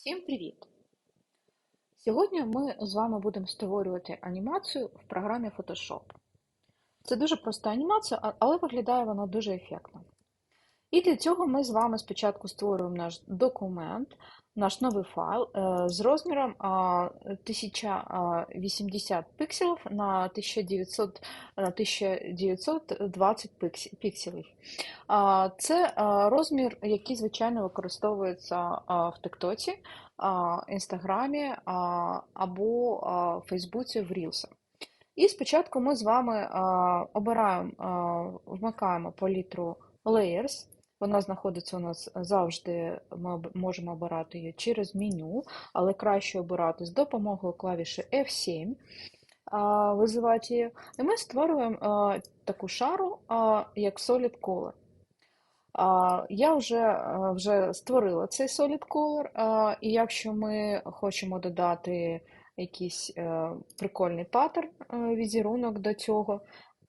Всім привіт! Сьогодні ми з вами будемо створювати анімацію в програмі Photoshop. Це дуже проста анімація, але виглядає вона дуже ефектно. І для цього ми з вами спочатку створюємо наш документ, наш новий файл е, з розміром 1080 пікселів на 1900, на 1920 пикс- пікселів. Це розмір, який звичайно використовується в а, Інстаграмі або Фейсбуці в Reels. І спочатку ми з вами обираємо, вмикаємо палітру Layers. Вона знаходиться у нас завжди, ми можемо обирати її через меню, але краще обирати з допомогою клавіші F7, визивати її. І ми створюємо таку шару, як Solid Color. Я вже, вже створила цей Solid Color, і якщо ми хочемо додати якийсь е, прикольний паттерн, е, візерунок до цього,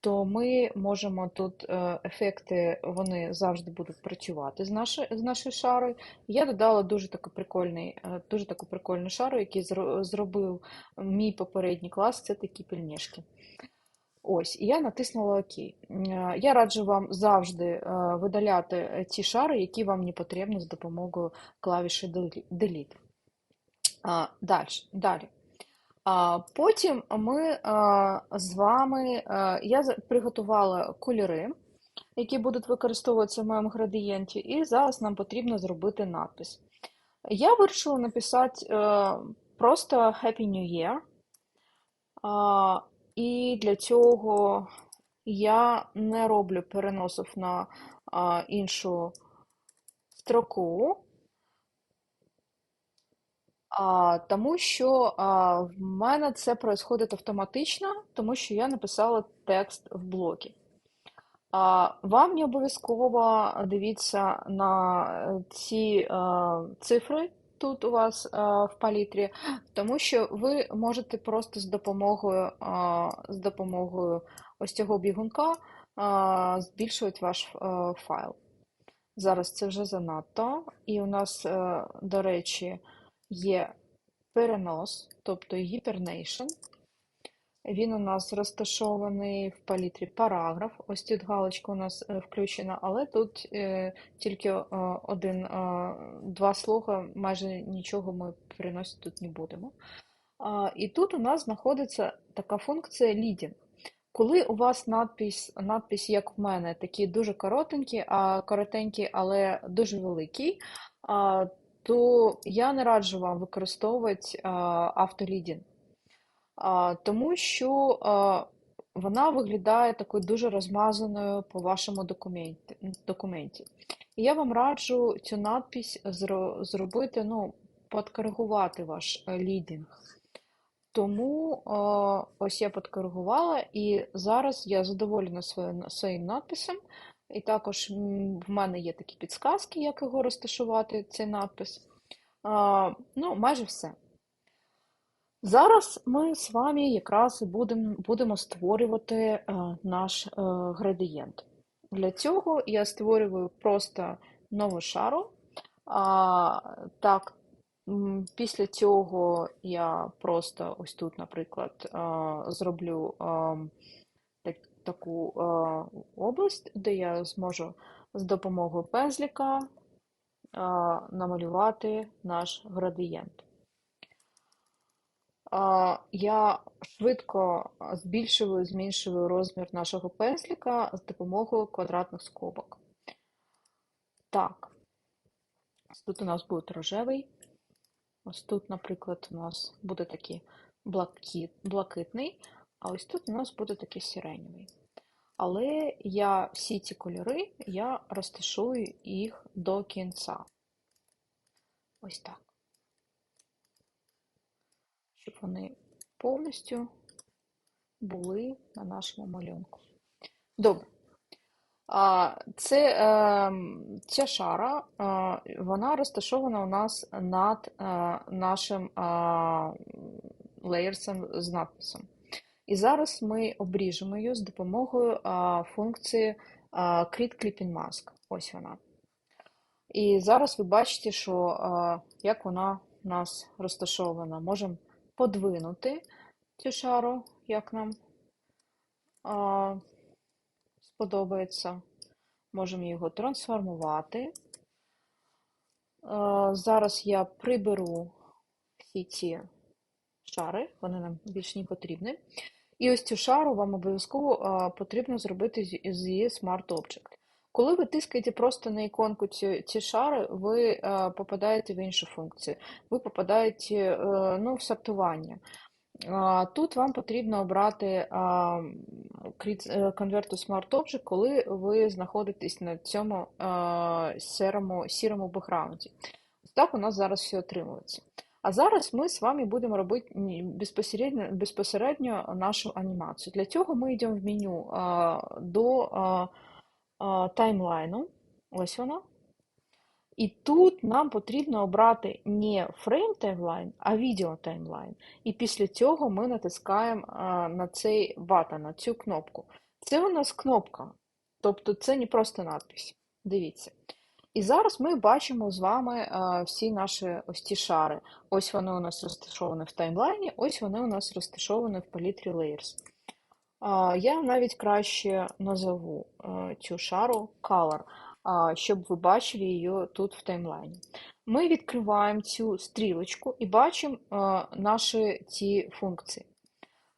то ми можемо тут е, ефекти, вони завжди будуть працювати з нашою, з нашою шарою. Я додала дуже таку прикольний, е, дуже таку прикольну шару, який зробив мій попередній клас, це такі пельмешки. Ось, і я натиснула ОК. Е, Я раджу вам завжди видаляти ті шари, які вам не потрібні з допомогою клавіші Delete. Далі. Потім ми з вами, я приготувала кольори, які будуть використовуватися в моєму градієнті, і зараз нам потрібно зробити надпис. Я вирішила написати е, просто Happy New Year. І для цього я не роблю переносів на іншу строку, а, тому що а, в мене це происходить автоматично, тому що я написала текст в блокі. А, вам не обов'язково дивіться на е, ці е, цифри тут у вас е, в палітрі, тому що ви можете просто з допомогою, е, з допомогою ось цього бігунка е, збільшувати ваш е, файл. Зараз це вже занадто. І у нас, е, до речі, є перенос, тобто гіпернейшн. Він у нас розташований в палітрі параграф. Ось тут галочка у нас е, включена, але тут е, тільки е, один, е, два слова, майже нічого ми переносити тут не будемо. А, і тут у нас знаходиться така функція leading. Коли у вас надпис, надпис, як в мене, такі дуже коротенькі, а коротенькі, але дуже великі, а, то я не раджу вам використовувати а, автолідінг. Тому що вона виглядає такою дуже розмазаною по вашому документі. документі. І я вам раджу цю надпись зробити, ну, подкоригувати ваш е, лідінг. Тому е, ось я подкоригувала, і зараз я задоволена своїм надписом. І також в мене є такі підсказки, як його розташувати, цей надпис. А, ну, майже все. Зараз ми з вами якраз будемо, будемо створювати е, наш е, градієнт. Для цього я створюю просто нову шару. А, так, після цього я просто ось тут, наприклад, е, зроблю е, так, таку е, область, де я зможу з допомогою пензлика е, намалювати наш градієнт. Я швидко збільшую, зменшую розмір нашого пензлика з допомогою квадратних скобок. Так, тут у нас буде рожевий. Ось тут, наприклад, у нас буде такий блакит, блакитний, а ось тут у нас буде такий сиреневий. Але я всі ці кольори я розташую їх до кінця. Ось так. Щоб вони повністю були на нашому малюнку. Добре. Це, ем, ця шара, вона розташована у нас над нашим а, леєрсом з надписом. І зараз ми обріжемо її з допомогою функції Create Clipping Mask. Ось вона. І зараз ви бачите, що як вона у нас розташована. Можемо подвинути цю шару, як нам сподобається. Можемо його трансформувати. Зараз я приберу всі ці шари, вони нам більш не потрібні. І ось цю шару вам обов'язково потрібно зробити з її Smart Object. Коли ви тискаєте просто на іконку ці, ці шари, ви попадаєте в іншу функцію. Ви попадаєте а, ну, в сортування. Тут вам потрібно обрати е, Convert Smart Object, коли ви знаходитесь на цьому сірому, сірому бекграунді. Так у нас зараз все отримується. А зараз ми з вами будемо робити безпосередньо, безпосередньо нашу анімацію. Для цього ми йдемо в меню до таймлайну. Ось вона. І тут нам потрібно обрати не фрейм таймлайн, а відео таймлайн. І після цього ми натискаємо на цей бутон, на цю кнопку. Це у нас кнопка, тобто це не просто надпись. Дивіться. І зараз ми бачимо з вами а, всі наші ось ці шари. Ось вони у нас розташовані в таймлайні, ось вони у нас розташовані в палітрі Layers. А, Я навіть краще назову а, цю шару Color, щоб ви бачили її тут в таймлайні. Ми відкриваємо цю стрілочку і бачимо наші ці функції.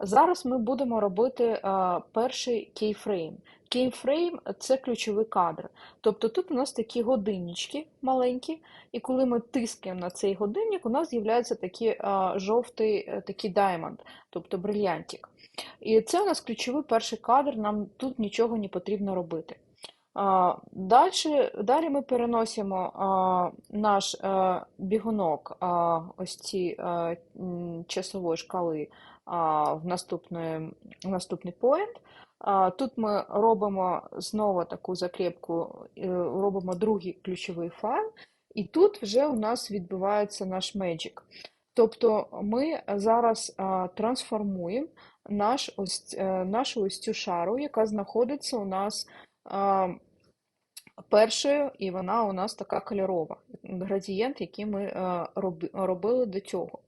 Зараз ми будемо робити а, перший кейфрейм. Кейфрейм – це ключовий кадр. Тобто тут у нас такі годиннички маленькі, і коли ми тискаємо на цей годинник, у нас з'являється такий а, жовтий е, такий даймонд, тобто брильянтик. І це у нас ключовий перший кадр, нам тут нічого не потрібно робити. Далі, далі ми переносимо а, наш а, бігунок а, ось ці а, часової шкали а, в наступний, в наступний поінт. Тут ми робимо знову таку закріпку, е, робимо другий ключовий файл, і тут вже у нас відбувається наш Magic. Тобто ми зараз а, трансформуємо наш ось, е, нашу ось цю шару, яка знаходиться у нас першою, і вона у нас така кольорова. Градієнт, який ми е, робили до цього.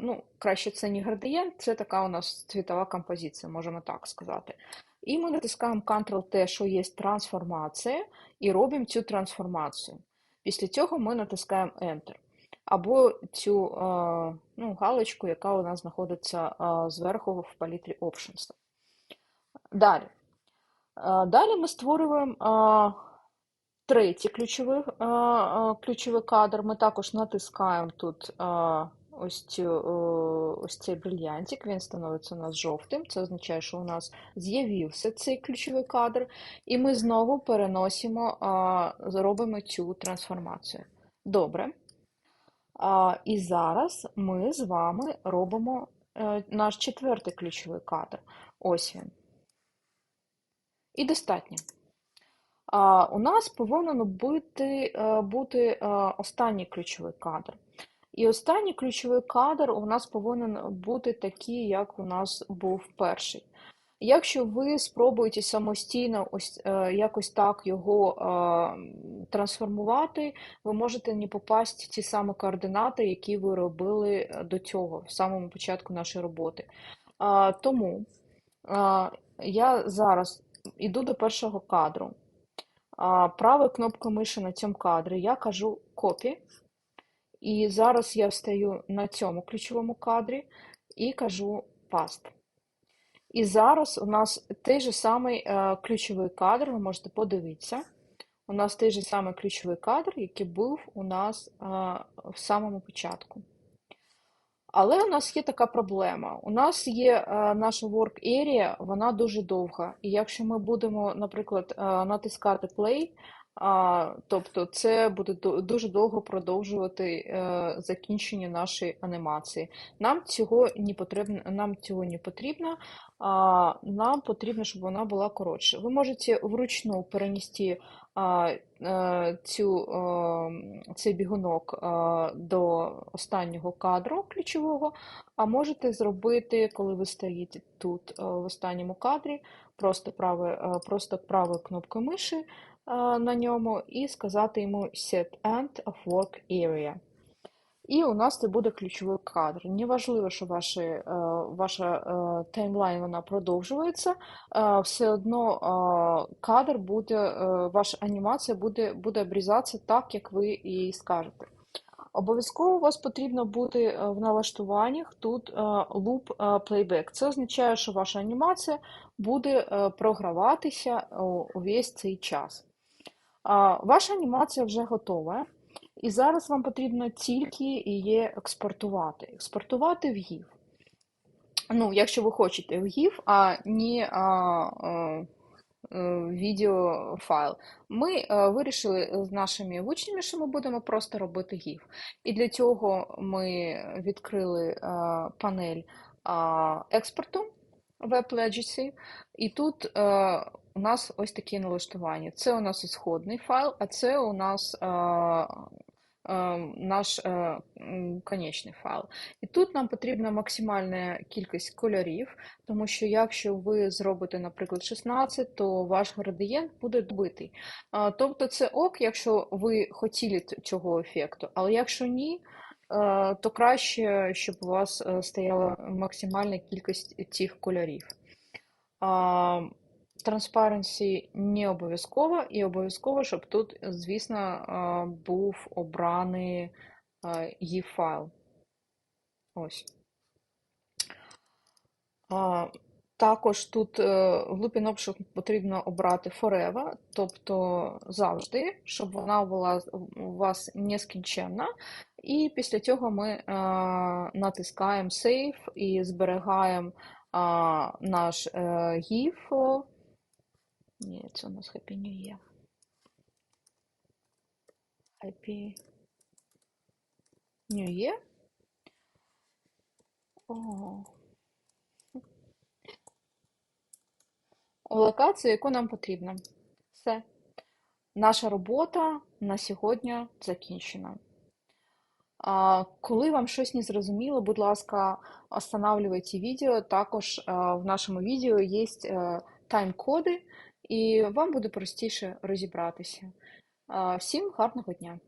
Ну, краще це не градієнт, це така у нас цвітова композиція, можемо так сказати. І ми натискаємо Ctrl-T, що є трансформація, і робимо цю трансформацію. Після цього ми натискаємо Enter. Або цю е, ну, галочку, яка у нас знаходиться е, зверху в палітрі Options. Далі. Далі ми створюємо третій ключовий, ключовий кадр. Ми також натискаємо тут ось, цю, ось цей брильянтик, він становиться у нас жовтим. Це означає, що у нас з'явився цей ключовий кадр, і ми знову переносимо, робимо цю трансформацію. Добре. І зараз ми з вами робимо е, наш четвертий ключовий кадр. Ось він. І достатньо. А, У нас повинен бути, е, бути е, останній ключовий кадр. І останній ключовий кадр у нас повинен бути такий, як у нас був перший. Якщо ви спробуєте самостійно ось е, якось так його трансформувати, ви можете не попасти в ті самі координати, які ви робили до цього, в самому початку нашої роботи. Тому я зараз йду до першого кадру. Правою кнопкою миші на цьому кадрі я кажу Copy. І зараз я встаю на цьому ключовому кадрі і кажу Paste. І зараз у нас той же самий е, ключовий кадр, ви можете подивитися. У нас той же самий ключовий кадр, який був у нас е, в самому початку. Але у нас є така проблема. У нас є е, наша work area, вона дуже довга. І якщо ми будемо, наприклад, е, натискати play, а, тобто це буде дуже довго продовжувати е, закінчення нашої анімації. Нам цього не потрібно, нам цього не потрібно, нам потрібно, щоб вона була коротша. Ви можете вручну перенести е, цю, е, цей бігунок е, до останнього кадру ключового, а можете зробити, коли ви стоїте тут е, в останньому кадрі, просто праве, е, просто правою кнопкою миші е, на ньому і сказати йому Set End of Work Area. І у нас це буде ключовий кадр. Неважливо, що ваші, е, ваша е, таймлайн вона продовжується, е, все одно кадр буде, ваша анімація буде, буде обрізатися так, як ви її скажете. Обов'язково у вас потрібно бути в налаштуваннях тут loop playback. Це означає, що ваша анімація буде програватися увесь цей час. Ваша анімація вже готова, і зараз вам потрібно тільки її експортувати. Експортувати в GIF. Ну, якщо ви хочете в GIF, а не а, а, е, відеофайл. Ми е, вирішили з нашими учнями, що ми будемо просто робити GIF. І для цього ми відкрили е, панель а, експорту WebLegacy, і тут е, у нас ось такі налаштування. Це у нас ісходний файл, а це у нас е, е, наш е, конечний файл. І тут нам потрібна максимальна кількість кольорів, тому що якщо ви зробите, наприклад, 16, то ваш градієнт буде добитий. Тобто це ок, якщо ви хотіли цього ефекту, але якщо ні, е, то краще, щоб у вас е, стояла максимальна кількість цих кольорів. Transparency не обов'язково, і обов'язково, щоб тут, звісно, був обраний GIF файл. Ось. Також тут е, Looping Option потрібно обрати Forever, тобто завжди, щоб вона була у вас нескінченна. І після цього ми е, натискаємо Save і зберігаємо наш е, GIF. Ні, це у нас Happy New Year. Happy New Year. О. У локацію, яку нам потрібно. Все. Наша робота на сьогодні закінчена. Коли вам щось не зрозуміло, будь ласка, останавливайте відео. Також в нашому відео є е, тайм-коди, і вам буде простіше розібратися. Всім гарного дня!